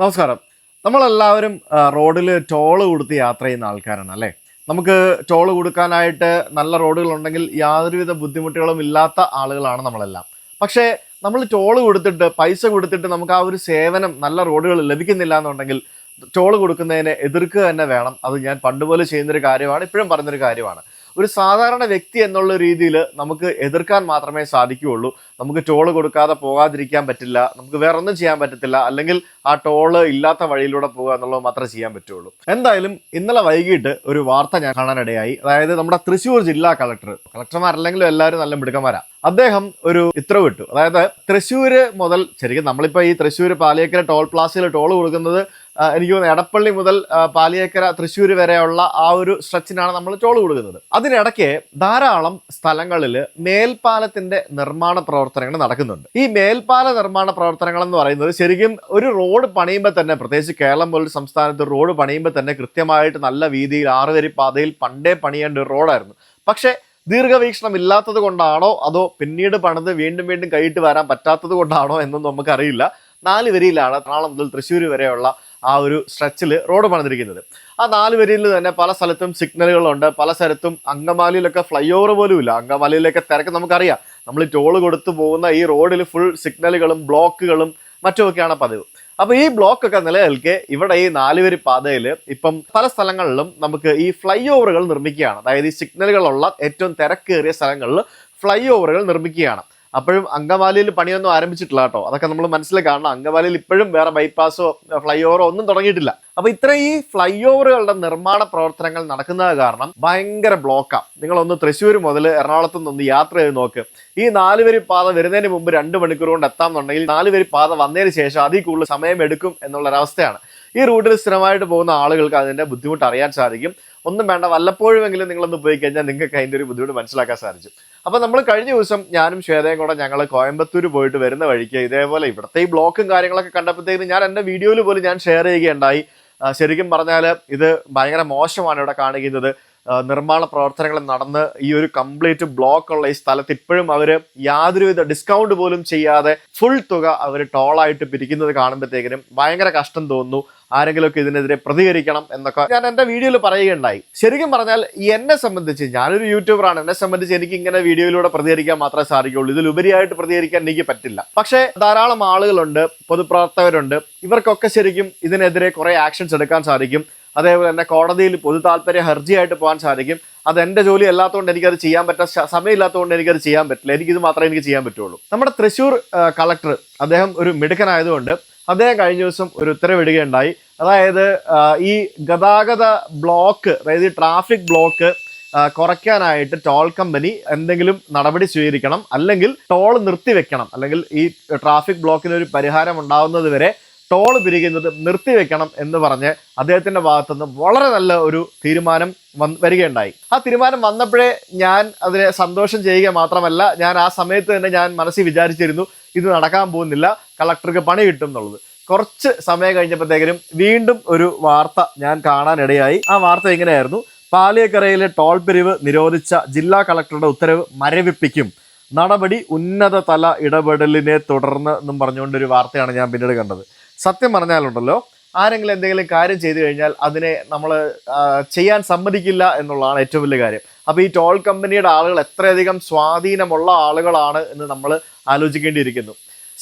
നമസ്കാരം. നമ്മളെല്ലാവരും റോഡിൽ ടോൾ കൊടുത്ത് യാത്ര ചെയ്യുന്ന ആൾക്കാരാണ് അല്ലേ? നമുക്ക് ടോൾ കൊടുക്കാനായിട്ട് നല്ല റോഡുകൾ ഉണ്ടെങ്കിൽ യാതൊരുവിധ ബുദ്ധിമുട്ടുകളും ഇല്ലാത്ത ആളുകളാണ് നമ്മളെല്ലാം. പക്ഷേ നമ്മൾ ടോൾ കൊടുത്തിട്ട് പൈസ കൊടുത്തിട്ട് നമുക്ക് ആ ഒരു സേവനം നല്ല റോഡുകൾ ലഭിക്കുന്നില്ല എന്നുണ്ടെങ്കിൽ ടോൾ കൊടുക്കുന്നതിനെ എതിർക്കുക തന്നെ വേണം. അത് ഞാൻ പണ്ടുപോലെ ചെയ്യുന്നൊരു കാര്യമാണ് ഇപ്പോഴും പറഞ്ഞൊരു കാര്യമാണ്. ഒരു സാധാരണ വ്യക്തി എന്നുള്ള രീതിയിൽ നമുക്ക് എതിർക്കാൻ മാത്രമേ സാധിക്കുകയുള്ളൂ. നമുക്ക് ടോൾ കൊടുക്കാതെ പോകാതിരിക്കാൻ പറ്റില്ല. നമുക്ക് വേറെ ഒന്നും ചെയ്യാൻ പറ്റത്തില്ല. അല്ലെങ്കിൽ ആ ടോൾ ഇല്ലാത്ത വഴിയിലൂടെ പോകുക എന്നുള്ളത് മാത്രമേ ചെയ്യാൻ പറ്റുള്ളൂ. എന്തായാലും ഇന്നലെ വൈകിട്ട് ഒരു വാർത്ത ഞാൻ കാണാനിടയായി. അതായത് നമ്മുടെ തൃശ്ശൂർ ജില്ലാ കളക്ടർ കളക്ടർമാരല്ലെങ്കിലും എല്ലാവരും നല്ല മിടുക്കന്മാരാ. അദ്ദേഹം ഒരു ഉത്തരവിട്ടു അതായത് തൃശ്ശൂര് മുതൽ ശരിക്കും നമ്മളിപ്പോൾ ഈ തൃശ്ശൂർ പാലിയേക്കര ടോൾ പ്ലാസയിൽ ടോൾ കൊടുക്കുന്നത് എനിക്ക് തോന്നുന്നു എടപ്പള്ളി മുതൽ പാലിയേക്കര തൃശ്ശൂർ വരെയുള്ള ആ ഒരു സ്ട്രെച്ചിനാണ് നമ്മൾ ടോൾ കൊടുക്കുന്നത്. അതിനിടയ്ക്ക് ധാരാളം സ്ഥലങ്ങളിൽ മേൽപ്പാലത്തിന്റെ നിർമ്മാണ പ്രവർത്തനങ്ങൾ നടക്കുന്നുണ്ട്. ഈ മേൽപ്പാല നിർമ്മാണ പ്രവർത്തനങ്ങൾ എന്ന് പറയുന്നത് ശരിക്കും ഒരു റോഡ് പണിയുമ്പോൾ തന്നെ പ്രത്യേകിച്ച് കേരളം പോലൊരു സംസ്ഥാനത്ത് റോഡ് പണിയുമ്പോൾ തന്നെ കൃത്യമായിട്ട് നല്ല വീതിയിൽ ആറുവരി പാതയിൽ പണ്ടേ പണിയേണ്ട ഒരു റോഡായിരുന്നു. പക്ഷേ ദീർഘവീക്ഷണം ഇല്ലാത്തത് കൊണ്ടാണോ അതോ പിന്നീട് പണിത് വീണ്ടും വീണ്ടും കൈയിട്ട് വരാൻ പറ്റാത്തത് കൊണ്ടാണോ എന്നൊന്നും നമുക്കറിയില്ല. നാല് വരിയിലാണ് എറണാകുളം മുതൽ തൃശ്ശൂർ വരെയുള്ള ആ ഒരു സ്ട്രെച്ചിൽ റോഡ് പണിതിരിക്കുന്നത്. ആ നാല് വരിയിൽ തന്നെ പല സ്ഥലത്തും സിഗ്നലുകളുണ്ട്. പല സ്ഥലത്തും അങ്കമാലിയിലൊക്കെ ഫ്ലൈ ഓവർ പോലും ഇല്ല അങ്കമാലിയിലൊക്കെ തിരക്ക് നമുക്കറിയാം. നമ്മൾ ടോൾ കൊടുത്തു പോകുന്ന ഈ റോഡിൽ ഫുൾ സിഗ്നലുകളും ബ്ലോക്കുകളും മറ്റുമൊക്കെയാണ് പതിവ്. അപ്പോൾ ഈ ബ്ലോക്ക് ഒക്കെ നിലനിൽക്കെ ഇവിടെ ഈ നാലുവരി പാതയിൽ ഇപ്പം പല സ്ഥലങ്ങളിലും നമുക്ക് ഈ ഫ്ലൈ ഓവറുകൾ നിർമ്മിക്കുകയാണ്. അതായത് ഈ സിഗ്നലുകളുള്ള ഏറ്റവും തിരക്കേറിയ സ്ഥലങ്ങളിൽ ഫ്ലൈ ഓവറുകൾ നിർമ്മിക്കുകയാണ്. അപ്പോഴും അങ്കമാലിയിൽ പണിയൊന്നും ആരംഭിച്ചിട്ടില്ല കേട്ടോ. അതൊക്കെ നമ്മൾ മനസ്സിൽ കാണണം. അങ്കമാലിയിൽ ഇപ്പോഴും വേറെ ബൈപ്പാസോ ഫ്ലൈ ഓവറോ ഒന്നും തുടങ്ങിയിട്ടില്ല. അപ്പൊ ഇത്ര ഈ ഫ്ലൈ ഓവറുകളുടെ നിർമ്മാണ പ്രവർത്തനങ്ങൾ നടക്കുന്നത് കാരണം ഭയങ്കര ബ്ലോക്കാണ് നിങ്ങളൊന്ന് തൃശ്ശൂർ മുതൽ എറണാകുളത്ത് നിന്ന് യാത്ര ചെയ്ത് നോക്ക്. ഈ നാലുവരി പാത വരുന്നതിന് മുമ്പ് രണ്ട് മണിക്കൂർ കൊണ്ട് എത്താമെന്നുണ്ടെങ്കിൽ നാലുവരി പാത വന്നതിന് ശേഷം അതിൽ കൂടുതൽ സമയം എടുക്കും എന്നുള്ളൊരവസ്ഥയാണ്. ഈ റൂട്ടിൽ സ്ഥിരമായിട്ട് പോകുന്ന ആളുകൾക്ക് അതിന്റെ ബുദ്ധിമുട്ട് അറിയാൻ സാധിക്കും. ഒന്നും വേണ്ട വല്ലപ്പോഴുമെങ്കിലും നിങ്ങളൊന്ന് പോയി കഴിഞ്ഞാൽ നിങ്ങൾക്ക് അതിന്റെ ഒരു ബുദ്ധിമുട്ട് മനസ്സിലാക്കാൻ സാധിച്ചു. അപ്പോൾ നമ്മൾ കഴിഞ്ഞ ദിവസം ഞാനും ശ്വേതയും കൂടെ ഞങ്ങൾ കോയമ്പത്തൂർ പോയിട്ട് വരുന്ന വഴിക്ക് ഇതേപോലെ ഇവിടുത്തെ ഈ ബ്ലോക്കും കാര്യങ്ങളൊക്കെ കണ്ടപ്പോഴത്തേക്കും ഞാൻ എന്റെ വീഡിയോയിൽ പോലും ഞാൻ ഷെയർ ചെയ്യുകയുണ്ടായി. ശരിക്കും പറഞ്ഞാൽ ഇത് ഭയങ്കര മോശമാണ് ഇവിടെ കാണിക്കുന്നത്. നിർമ്മാണ പ്രവർത്തനങ്ങൾ നടന്ന് ഈ ഒരു കംപ്ലീറ്റ് ബ്ലോക്ക് ഉള്ള ഈ സ്ഥലത്ത് ഇപ്പോഴും അവർ യാതൊരുവിധ ഡിസ്കൗണ്ട് പോലും ചെയ്യാതെ ഫുൾ തുക അവർ ടോളായിട്ട് പിരിക്കുന്നത് കാണുമ്പോഴത്തേക്കിനും ഭയങ്കര കഷ്ടം തോന്നുന്നു. ആരെങ്കിലുമൊക്കെ ഇതിനെതിരെ പ്രതികരിക്കണം എന്നൊക്കെ ഞാൻ എന്റെ വീഡിയോയിൽ പറയുകയുണ്ടായി. ശരിക്കും പറഞ്ഞാൽ എന്നെ സംബന്ധിച്ച് ഞാനൊരു യൂട്യൂബറാണ് എന്നെ സംബന്ധിച്ച് എനിക്ക് ഇങ്ങനെ വീഡിയോയിലൂടെ പ്രതികരിക്കാൻ മാത്രമേ സാധിക്കുള്ളൂ ഇതിലുപരിയായിട്ട് പ്രതികരിക്കാൻ എനിക്ക് പറ്റില്ല. പക്ഷേ ധാരാളം ആളുകളുണ്ട് പൊതുപ്രവർത്തകരുണ്ട്. ഇവർക്കൊക്കെ ശരിക്കും ഇതിനെതിരെ കുറേ ആക്ഷൻസ് എടുക്കാൻ സാധിക്കും. അതേപോലെ തന്നെ കോടതിയിൽ പൊതു താല്പര്യ ഹർജിയായിട്ട് പോകാൻ സാധിക്കും. അത് എന്റെ ജോലി അല്ലാത്തതുകൊണ്ട് എനിക്കത് ചെയ്യാൻ പറ്റാ സമയമില്ലാത്തതുകൊണ്ട് എനിക്കത് ചെയ്യാൻ പറ്റില്ല. എനിക്കിത് മാത്രമേ എനിക്ക് ചെയ്യാൻ പറ്റുള്ളൂ. നമ്മുടെ തൃശ്ശൂർ കളക്ടർ അദ്ദേഹം ഒരു മിടുക്കനായതുകൊണ്ട് അദ്ദേഹം കഴിഞ്ഞ ദിവസം ഒരു ഉത്തരവിടുകയുണ്ടായി. അതായത് ഈ ഗതാഗത ബ്ലോക്ക് അതായത് ട്രാഫിക് ബ്ലോക്ക് കുറയ്ക്കാനായിട്ട് ടോൾ കമ്പനി എന്തെങ്കിലും നടപടി സ്വീകരിക്കണം. അല്ലെങ്കിൽ ടോൾ നിർത്തിവെക്കണം. അല്ലെങ്കിൽ ഈ ട്രാഫിക് ബ്ലോക്കിന് ഒരു പരിഹാരം ഉണ്ടാവുന്നത് വരെ ടോൾ പിരിക്കുന്നത് നിർത്തിവെക്കണം എന്ന് പറഞ്ഞ് അദ്ദേഹത്തിന്റെ ഭാഗത്തുനിന്ന് വളരെ നല്ല ഒരു തീരുമാനം വന്ന് വരികയുണ്ടായി. ആ തീരുമാനം വന്നപ്പോഴേ ഞാൻ അതിനെ സന്തോഷം ചെയ്യുക മാത്രമല്ല ഞാൻ ആ സമയത്ത് തന്നെ ഞാൻ മനസ്സിൽ വിചാരിച്ചിരുന്നു ഇത് നടക്കാൻ പോകുന്നില്ല കളക്ടർക്ക് പണി കിട്ടും എന്നുള്ളത്. കുറച്ച് സമയം കഴിഞ്ഞപ്പോഴത്തേക്കിനും വീണ്ടും ഒരു വാർത്ത ഞാൻ കാണാനിടയായി. ആ വാർത്ത ഇങ്ങനെയായിരുന്നു പാലിയക്കരയിലെ ടോൾ പിരിവ് നിരോധിച്ച ജില്ലാ കളക്ടറുടെ ഉത്തരവ് മരവിപ്പിക്കും. നടപടി ഉന്നതതല ഇടപെടലിനെ തുടർന്ന് എന്നും പറഞ്ഞുകൊണ്ടൊരു വാർത്തയാണ് ഞാൻ പിന്നീട് കണ്ടത്. സത്യം പറഞ്ഞാലുണ്ടല്ലോ ആരെങ്കിലും എന്തെങ്കിലും കാര്യം ചെയ്തു കഴിഞ്ഞാൽ അതിനെ നമ്മൾ ചെയ്യാൻ സമ്മതിക്കില്ല എന്നുള്ളതാണ് ഏറ്റവും വലിയ കാര്യം. അപ്പോൾ ഈ ടോൾ കമ്പനിയുടെ ആളുകൾ എത്രയധികം സ്വാധീനമുള്ള ആളുകളാണ് എന്ന് നമ്മൾ ആലോചിക്കേണ്ടിയിരിക്കുന്നു.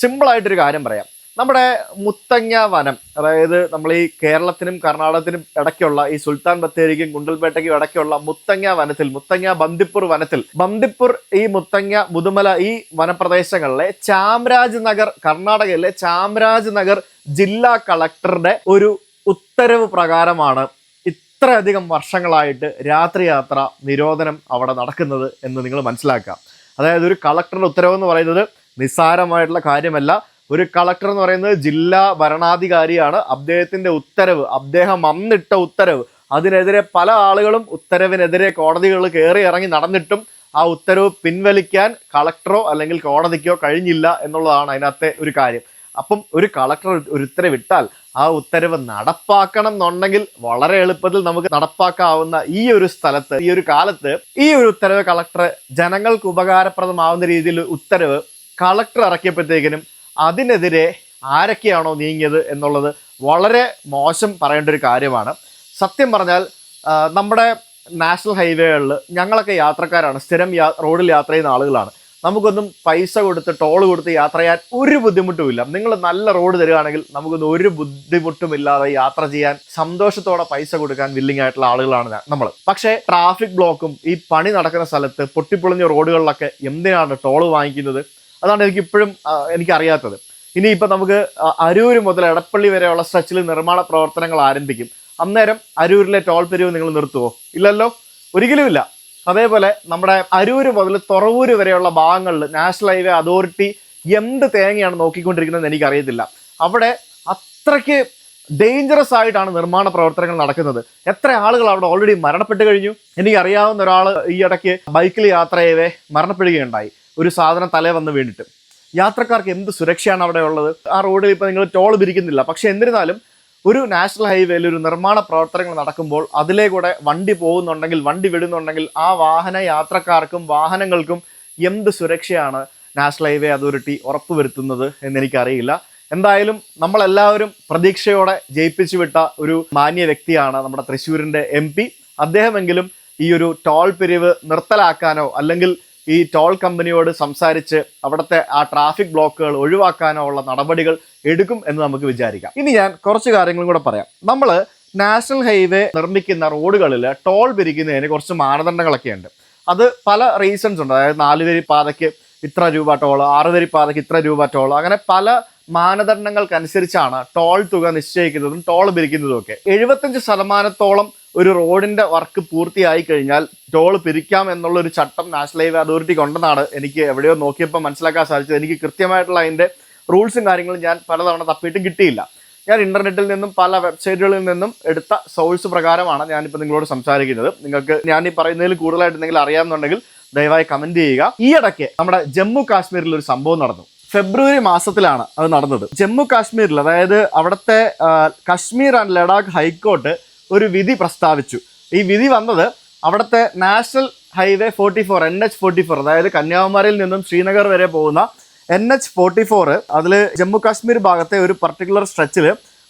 സിമ്പിളായിട്ടൊരു കാര്യം പറയാം. നമ്മുടെ മുത്തങ്ങ വനം അതായത് നമ്മൾ ഈ കേരളത്തിനും കർണാടകത്തിനും ഇടയ്ക്കുള്ള ഈ സുൽത്താൻ ബത്തേരിക്കും ഗുണ്ടൽപേട്ടയ്ക്കും ഇടയ്ക്കുള്ള മുത്തങ്ങ വനത്തിൽ മുത്തങ്ങ ബന്ദിപ്പൂർ വനത്തിൽ ബന്ദിപ്പൂർ ഈ മുത്തങ്ങ മുതുമല ഈ വനപ്രദേശങ്ങളിലെ ചാമരാജ് നഗർ കർണാടകയിലെ ചാമരാജ് നഗർ ജില്ലാ കളക്ടറുടെ ഒരു ഉത്തരവ് പ്രകാരമാണ് ഇത്രയധികം വർഷങ്ങളായിട്ട് രാത്രിയാത്ര നിരോധനം അവിടെ നടക്കുന്നത് എന്ന് നിങ്ങൾ മനസ്സിലാക്കുക. അതായത് ഒരു കളക്ടറുടെ ഉത്തരവ് എന്ന് പറയുന്നത് നിസ്സാരമായിട്ടുള്ള കാര്യമല്ല. ഒരു കളക്ടർ എന്ന് പറയുന്നത് ജില്ലാ ഭരണാധികാരിയാണ്. അദ്ദേഹത്തിന്റെ ഉത്തരവ് അദ്ദേഹം അന്നിട്ട ഉത്തരവ്. അതിനെതിരെ പല ആളുകളും ഉത്തരവിനെതിരെ കോടതികളിൽ കയറി ഇറങ്ങി നടന്നിട്ടും ആ ഉത്തരവ് പിൻവലിക്കാൻ കളക്ടറോ അല്ലെങ്കിൽ കോടതിക്കോ കഴിഞ്ഞില്ല എന്നുള്ളതാണ് അതിനകത്തെ ഒരു കാര്യം. അപ്പം ഒരു കളക്ടർ ഒരു ഉത്തരവിട്ടാൽ ആ ഉത്തരവ് നടപ്പാക്കണം എന്നുണ്ടെങ്കിൽ വളരെ എളുപ്പത്തിൽ നമുക്ക് നടപ്പാക്കാവുന്ന ഈ ഒരു സ്ഥലത്ത് ഈ ഒരു കാലത്ത് ഈ ഒരു ഉത്തരവ് കളക്ടർ ജനങ്ങൾക്ക് ഉപകാരപ്രദമാവുന്ന രീതിയിൽ ഉത്തരവ് കളക്ടർ ഇറക്കിയപ്പോഴത്തേക്കിനും അതിനെതിരെ ആരൊക്കെയാണോ നീങ്ങിയത് എന്നുള്ളത് വളരെ മോശം പറയേണ്ട ഒരു കാര്യമാണ്. സത്യം പറഞ്ഞാൽ നമ്മുടെ നാഷണൽ ഹൈവേകളിൽ ഞങ്ങളൊക്കെ യാത്രക്കാരാണ്. സ്ഥിരം യാ റോഡിൽ യാത്ര ചെയ്യുന്ന ആളുകളാണ്. നമുക്കൊന്നും പൈസ കൊടുത്ത് ടോൾ കൊടുത്ത് യാത്ര ചെയ്യാൻ ഒരു ബുദ്ധിമുട്ടുമില്ല. നിങ്ങൾ നല്ല റോഡ് തരികയാണെങ്കിൽ നമുക്കൊന്നും ഒരു ബുദ്ധിമുട്ടുമില്ലാതെ യാത്ര ചെയ്യാൻ സന്തോഷത്തോടെ പൈസ കൊടുക്കാൻ വില്ലിംഗ് ആയിട്ടുള്ള ആളുകളാണ് നമ്മൾ. പക്ഷേ ട്രാഫിക് ബ്ലോക്കും ഈ പണി നടക്കുന്ന സ്ഥലത്ത് പൊട്ടിപ്പൊളിഞ്ഞ റോഡുകളിലൊക്കെ എന്തിനാണ് ടോൾ വാങ്ങിക്കുന്നത്? അതാണ് എനിക്ക് ഇപ്പോഴും എനിക്ക് ഇനി നമുക്ക് അരൂർ മുതൽ എടപ്പള്ളി വരെയുള്ള സ്ട്രെച്ചിൽ നിർമ്മാണ പ്രവർത്തനങ്ങൾ ആരംഭിക്കും. അന്നേരം അരൂരിലെ ടോൾ പിരിവ് നിങ്ങൾ നിർത്തുവോ? ഇല്ലല്ലോ? ഒരിക്കലുമില്ല അതേപോലെ നമ്മുടെ അരൂര് മുതൽ തുറവൂര് വരെയുള്ള ഭാഗങ്ങളിൽ നാഷണൽ ഹൈവേ അതോറിറ്റി എന്ത് തേങ്ങയാണ് നോക്കിക്കൊണ്ടിരിക്കുന്നത് എനിക്കറിയത്തില്ല. അവിടെ അത്രയ്ക്ക് ഡേഞ്ചറസ് ആയിട്ടാണ് നിർമ്മാണ പ്രവർത്തനങ്ങൾ നടക്കുന്നത്. എത്ര ആളുകൾ അവിടെ ഓൾറെഡി മരണപ്പെട്ട് കഴിഞ്ഞു? എനിക്കറിയാവുന്ന ഒരാൾ ഈ ഇടയ്ക്ക് ബൈക്കിൽ യാത്ര ചെയ്തേ മരണപ്പെടുകയുണ്ടായി. ഒരു സാധനം തലേ വന്ന് വീണിട്ട്. യാത്രക്കാർക്ക് എന്ത് സുരക്ഷയാണ് അവിടെ ഉള്ളത്? ആ റോഡിൽ ഇപ്പോൾ നിങ്ങൾ ടോൾ പിരിക്കുന്നില്ല. പക്ഷേ എന്നിരുന്നാലും ഒരു നാഷണൽ ഹൈവേയിൽ ഒരു നിർമ്മാണ പ്രവർത്തനങ്ങൾ നടക്കുമ്പോൾ അതിലേ കൂടെ വണ്ടി പോകുന്നുണ്ടെങ്കിൽ വണ്ടി വിടുന്നുണ്ടെങ്കിൽ ആ വാഹന യാത്രക്കാർക്കും വാഹനങ്ങൾക്കും എന്ത് സുരക്ഷയാണ് നാഷണൽ ഹൈവേ അതോറിറ്റി ഉറപ്പുവരുത്തുന്നത് എന്നെനിക്കറിയില്ല. എന്തായാലും നമ്മളെല്ലാവരും പ്രതീക്ഷയോടെ ജയിപ്പിച്ചു വിട്ട ഒരു മാന്യ വ്യക്തിയാണ് നമ്മുടെ തൃശ്ശൂരിന്റെ എം പി. അദ്ദേഹമെങ്കിലും ഈ ഒരു ടോൾ പിരിവ് നിർത്തലാക്കാനോ അല്ലെങ്കിൽ ഈ ടോൾ കമ്പനിയോട് സംസാരിച്ച് അവിടുത്തെ ആ ട്രാഫിക് ബ്ലോക്കുകൾ ഒഴിവാക്കാനോ ഉള്ള നടപടികൾ എടുക്കും എന്ന് നമുക്ക് വിചാരിക്കാം. ഇനി ഞാൻ കുറച്ച് കാര്യങ്ങളും കൂടെ പറയാം. നമ്മൾ നാഷണൽ ഹൈവേ നിർമ്മിക്കുന്ന റോഡുകളിൽ ടോൾ പിരിക്കുന്നതിന് കുറച്ച് മാനദണ്ഡങ്ങളൊക്കെ ഉണ്ട്. അത് പല റീസൺസ് ഉണ്ട്. അതായത് നാലുവരി പാതയ്ക്ക് ഇത്ര രൂപ ടോൾ ആറ് വരി പാതയ്ക്ക് ഇത്ര രൂപ ടോൾ അങ്ങനെ പല മാനദണ്ഡങ്ങൾക്കനുസരിച്ചാണ് ടോൾ തുക നിശ്ചയിക്കുന്നതും ടോൾ പിരിക്കുന്നതും ഒക്കെ. എഴുപത്തഞ്ച് ശതമാനത്തോളം ഒരു റോഡിന്റെ വർക്ക് പൂർത്തിയായി കഴിഞ്ഞാൽ ടോൾ പിരിക്കാം എന്നുള്ള ഒരു ചട്ടം നാഷണൽ ഹൈവേ അതോറിറ്റിക്ക് ഉണ്ടെന്നാണ് എനിക്ക് എവിടെയോ നോക്കിയപ്പോൾ മനസ്സിലാക്കാൻ സാധിച്ചത്. എനിക്ക് കൃത്യമായിട്ടുള്ള അതിന്റെ റൂൾസും കാര്യങ്ങളും ഞാൻ പലതവണ തപ്പിയിട്ട് കിട്ടിയില്ല. ഞാൻ ഇന്റർനെറ്റിൽ നിന്നും പല വെബ്സൈറ്റുകളിൽ നിന്നും എടുത്ത സോഴ്സ് പ്രകാരമാണ് ഞാനിപ്പോൾ നിങ്ങളോട് സംസാരിക്കുന്നത്. നിങ്ങൾക്ക് ഞാൻ ഈ പറയുന്നതിൽ കൂടുതലായിട്ട് എന്തെങ്കിലും അറിയാമെന്നുണ്ടെങ്കിൽ ദയവായി കമന്റ് ചെയ്യുക. ഈ ഇടയ്ക്ക് നമ്മുടെ ജമ്മു കാശ്മീരിൽ ഒരു സംഭവം നടന്നു. ഫെബ്രുവരി മാസത്തിലാണ് അത് നടന്നത്. ജമ്മു കാശ്മീരിൽ അതായത് അവിടുത്തെ കശ്മീർ ആൻഡ് ലഡാക്ക് ഹൈക്കോർട്ട് ഒരു വിധി പ്രസ്താവിച്ചു. ഈ വിധി വന്നത് അവിടുത്തെ national highway forty four N H forty four അതായത് കന്യാകുമാരിയിൽ നിന്നും ശ്രീനഗർ വരെ പോകുന്ന എൻ എച്ച് ഫോർട്ടി ഫോർ അതിൽ ജമ്മു കാശ്മീർ ഭാഗത്തെ ഒരു പർട്ടിക്കുലർ സ്ട്രെച്ചിൽ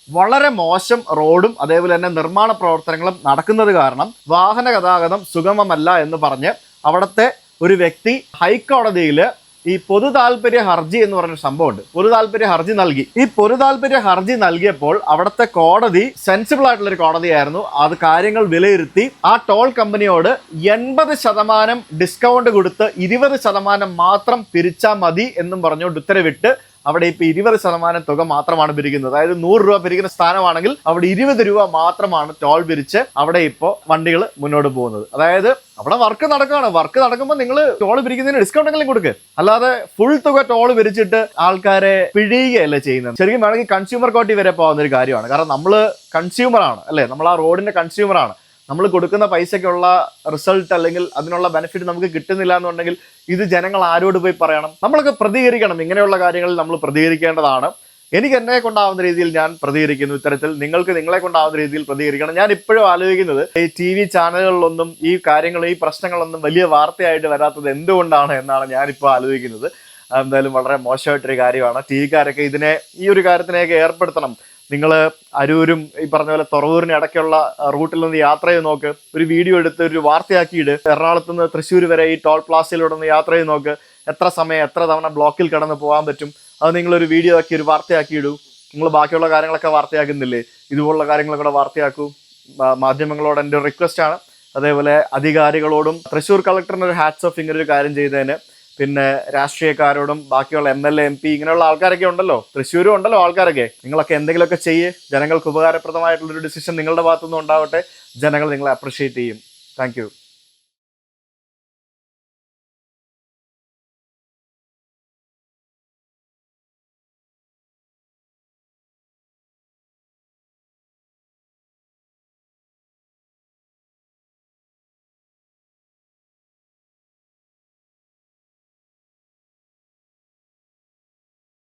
വളരെ മോശം റോഡും അതേപോലെ തന്നെ നിർമ്മാണ പ്രവർത്തനങ്ങളും നടക്കുന്നത് കാരണം വാഹന ഗതാഗതം സുഗമമല്ല എന്ന് പറഞ്ഞ് അവിടുത്തെ ഒരു വ്യക്തി ഹൈക്കോടതിയിൽ ഈ പൊതു താല്പര്യ ഹർജി എന്ന് പറഞ്ഞ സംഭവമുണ്ട്. പൊതു താല്പര്യ ഹർജി നൽകി. ഈ പൊതു താല്പര്യ ഹർജി നൽകിയപ്പോൾ അവിടുത്തെ കോടതി സെൻസിബിൾ ആയിട്ടുള്ള ഒരു കോടതിയായിരുന്നു. അത് കാര്യങ്ങൾ വിലയിരുത്തി ആ ടോൾ കമ്പനിയോട് എൺപത് ശതമാനം ഡിസ്കൗണ്ട് കൊടുത്ത് ഇരുപത് ശതമാനം മാത്രം പിരിച്ചാൽ മതി എന്നും പറഞ്ഞുകൊണ്ട് ഉത്തരവിട്ട് അവിടെ ഇപ്പൊ ഇരുപത് ശതമാനം തുക മാത്രമാണ് പിരിക്കുന്നത്. അതായത് നൂറ് രൂപ പിരിക്കുന്ന സ്ഥാനമാണെങ്കിൽ അവിടെ ഇരുപത് രൂപ മാത്രമാണ് ടോൾ പിരിച്ച് അവിടെ ഇപ്പോൾ വണ്ടികൾ മുന്നോട്ട് പോകുന്നത്. അതായത് അവിടെ വർക്ക് നടക്കുകയാണ് വർക്ക് നടക്കുമ്പോൾ നിങ്ങൾ ടോൾ പിരിക്കുന്നതിന് ഡിസ്കൗണ്ട് എങ്കിലും കൊടുക്കുക അല്ലാതെ ഫുൾ തുക ടോൾ പിരിച്ചിട്ട് ആൾക്കാരെ പിഴിയുകയല്ല ചെയ്യുന്നത്. ശരിക്കും വേണമെങ്കിൽ കൺസ്യൂമർ കോട്ടി വരെ പോകുന്ന ഒരു കാര്യമാണ്. കാരണം നമ്മൾ കൺസ്യൂമറാണ് അല്ലേ? നമ്മൾ ആ റോഡിന്റെ കൺസ്യൂമർ ആണ്. നമ്മൾ കൊടുക്കുന്ന പൈസയ്ക്കുള്ള റിസൾട്ട് അല്ലെങ്കിൽ അതിനുള്ള ബെനിഫിറ്റ് നമുക്ക് കിട്ടുന്നില്ല എന്നുണ്ടെങ്കിൽ ഇത് ജനങ്ങൾ ആരോട് പോയി പറയണം? നമ്മളൊക്കെ പ്രതികരിക്കണം. ഇങ്ങനെയുള്ള കാര്യങ്ങളിൽ നമ്മൾ പ്രതികരിക്കേണ്ടതാണ്. എനിക്ക് എന്നെ കൊണ്ടാവുന്ന രീതിയിൽ ഞാൻ പ്രതികരിക്കുന്നു. ഇത്തരത്തിൽ നിങ്ങൾക്ക് നിങ്ങളെ കൊണ്ടാവുന്ന രീതിയിൽ പ്രതികരിക്കണം. ഞാൻ ഇപ്പോഴും ആലോചിക്കുന്നത് ഈ ടി വി ചാനലുകളിലൊന്നും ഈ കാര്യങ്ങൾ ഈ പ്രശ്നങ്ങളൊന്നും വലിയ വാർത്തയായിട്ട് വരാത്തത് എന്തുകൊണ്ടാണ് എന്നാണ് ഞാനിപ്പോൾ ആലോചിക്കുന്നത്. എന്തായാലും വളരെ മോശമായിട്ടൊരു കാര്യമാണ്. ടി വിക്കാരൊക്കെ ഇതിനെ ഈ ഒരു കാര്യത്തിനെയൊക്കെ ഏർപ്പെടുത്തണം. നിങ്ങൾ അരൂരും ഈ പറഞ്ഞ പോലെ തുറവൂരിന് ഇടയ്ക്കുള്ള റൂട്ടിൽ നിന്ന് യാത്ര ചെയ്ത് നോക്ക്. ഒരു വീഡിയോ എടുത്ത് ഒരു വാർത്തയാക്കിയിട്. എറണാകുളത്ത് നിന്ന് തൃശ്ശൂർ വരെ ഈ ടോൾ പ്ലാസയിലൂടെ ഒന്ന് യാത്ര ചെയ്ത് നോക്ക്. എത്ര സമയം എത്ര തവണ ബ്ലോക്കിൽ കടന്ന് പോകാൻ പറ്റും. അത് നിങ്ങളൊരു വീഡിയോ ആക്കി ഒരു വാർത്തയാക്കി ഇടൂ നിങ്ങൾ ബാക്കിയുള്ള കാര്യങ്ങളൊക്കെ വാർത്തയാക്കുന്നില്ലേ? ഇതുപോലുള്ള കാര്യങ്ങളൊക്കെ വാർത്തയാക്കൂ. മാധ്യമങ്ങളോട് എന്റെ റിക്വസ്റ്റ് ആണ്. അതേപോലെ അധികാരികളോടും തൃശ്ശൂർ കളക്ടറിന് ഒരു ഹാറ്റ്സ് ഓഫ് ഇങ്ങനെ ഒരു കാര്യം ചെയ്തതിന് പിന്നെ രാഷ്ട്രീയക്കാരോടും ബാക്കിയുള്ള M L A M P ഇങ്ങനെയുള്ള ആൾക്കാരൊക്കെ ഉണ്ടല്ലോ. തൃശ്ശൂരും ഉണ്ടല്ലോ ആൾക്കാരൊക്കെ. നിങ്ങളൊക്കെ എന്തെങ്കിലുമൊക്കെ ചെയ്യ്. ജനങ്ങൾക്ക് ഉപകാരപ്രദമായിട്ടുള്ള ഒരു ഡിസിഷൻ നിങ്ങളുടെ ഭാഗത്തുനിന്ന് ഉണ്ടാവട്ടെ. ജനങ്ങൾ നിങ്ങളെ അപ്രീഷിയേറ്റ് ചെയ്യും. താങ്ക്